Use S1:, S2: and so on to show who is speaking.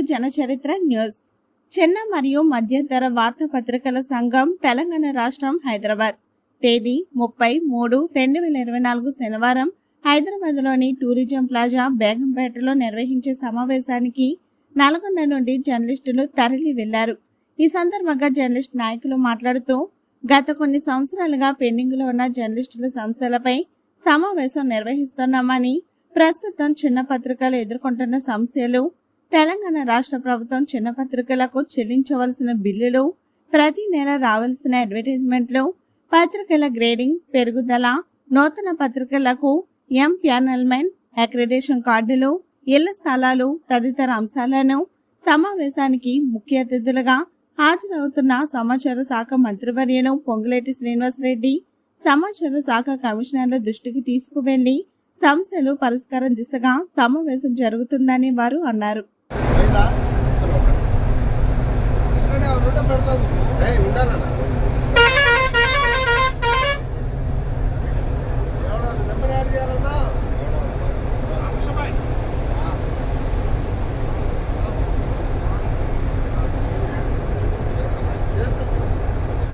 S1: జనచరిత్ర news. చిన్న మరియు మధ్యంతర వార్తాపత్రికల సంఘం తెలంగాణ రాష్ట్రం హైదరాబాద్. తేదీ ముప్పై మూడు రెండు వేల ఇరవై నాలుగు శనివారం హైదరాబాద్లోని టూరిజం ప్లాజా బేగంపేటలో నిర్వహించే సమావేశానికి నల్గొండ నుండి జర్నలిస్టులు తరలి వెళ్ళారు. ఈ సందర్భంగా జర్నలిస్ట్ నాయకులు మాట్లాడుతూ గత కొన్ని సంవత్సరాలుగా పెండింగ్లో ఉన్న జర్నలిస్టుల సమస్యలపై సమావేశం నిర్వహిస్తున్నామని ప్రస్తుతం చిన్న పత్రికలు ఎదుర్కొంటున్న సమస్యలు తెలంగాణ రాష్ట్ర ప్రభుత్వం చిన్న పత్రికలకు చెల్లించవలసిన బిల్లులు ప్రతి నెల రావాల్సిన అడ్వర్టైజ్మెంట్లు పత్రికల గ్రేడింగ్ పెరుగుదల నూతన పత్రికలకు ఎం ప్యానల్మెంట్ అక్రిడేషన్ కార్డులు ఇళ్ళ స్థలాలు తదితర అంశాలను సమావేశానికి ముఖ్య అతిథులుగా హాజరవుతున్న సమాచార శాఖ మంత్రివర్యను పొంగులేటి శ్రీనివాసరెడ్డి సమాచార శాఖ కమిషనర్ల దృష్టికి తీసుకువెళ్ళి సమస్యలు పరిష్కారం దిశగా సమావేశం జరుగుతుందని వారు అన్నారు.
S2: verdad. Eh,
S3: una lana.